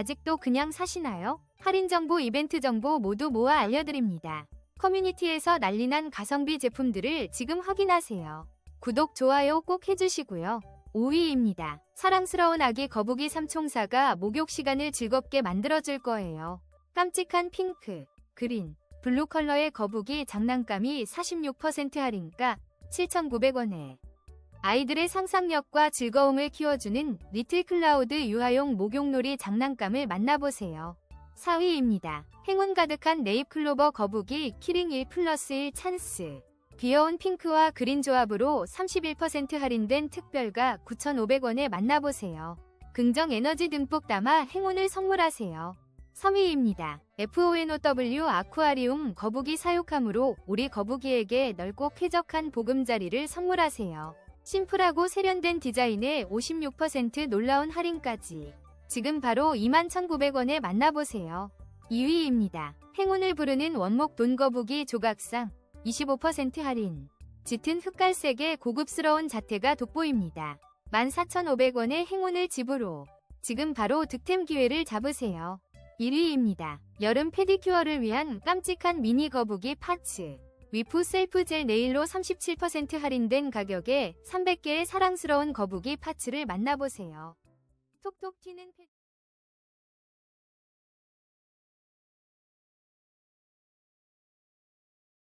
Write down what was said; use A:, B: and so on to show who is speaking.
A: 아직도 그냥 사시나요? 할인 정보, 이벤트 정보 모두 모아 알려드립니다. 커뮤니티에서 난리난 가성비 제품들을 지금 확인하세요. 구독, 좋아요 꼭 해주시고요. 5위입니다. 사랑스러운 아기 거북이 삼총사가 목욕 시간을 즐겁게 만들어줄 거예요. 깜찍한 핑크, 그린, 블루 컬러의 거북이 장난감이 46% 할인가 7,900원에 아이들의 상상력과 즐거움을 키워주는 리틀 클라우드 유아용 목욕놀이 장난감을 만나보세요. 4위입니다. 행운 가득한 네잎 클로버 거북이 키링 1 플러스 1 찬스. 귀여운 핑크와 그린 조합으로 31% 할인된 특별가 9,500원에 만나보세요. 긍정 에너지 듬뿍 담아 행운을 선물하세요. 3위입니다. FONOW 아쿠아리움 거북이 사육함으로 우리 거북이에게 넓고 쾌적한 보금자리를 선물하세요. 심플하고 세련된 디자인에 56% 놀라운 할인까지. 지금 바로 21,900원에 만나보세요. 2위입니다. 행운을 부르는 원목 돈거북이 조각상 25% 할인. 짙은 흑갈색의 고급스러운 자태가 돋보입니다. 14,500원의 행운을 집으로. 지금 바로 득템 기회를 잡으세요. 1위입니다. 여름 페디큐어를 위한 깜찍한 미니 거북이 파츠. 위프 셀프 젤 네일로 37% 할인된 가격에 300개의 사랑스러운 거북이 파츠를 만나보세요. 톡톡 튀는 패...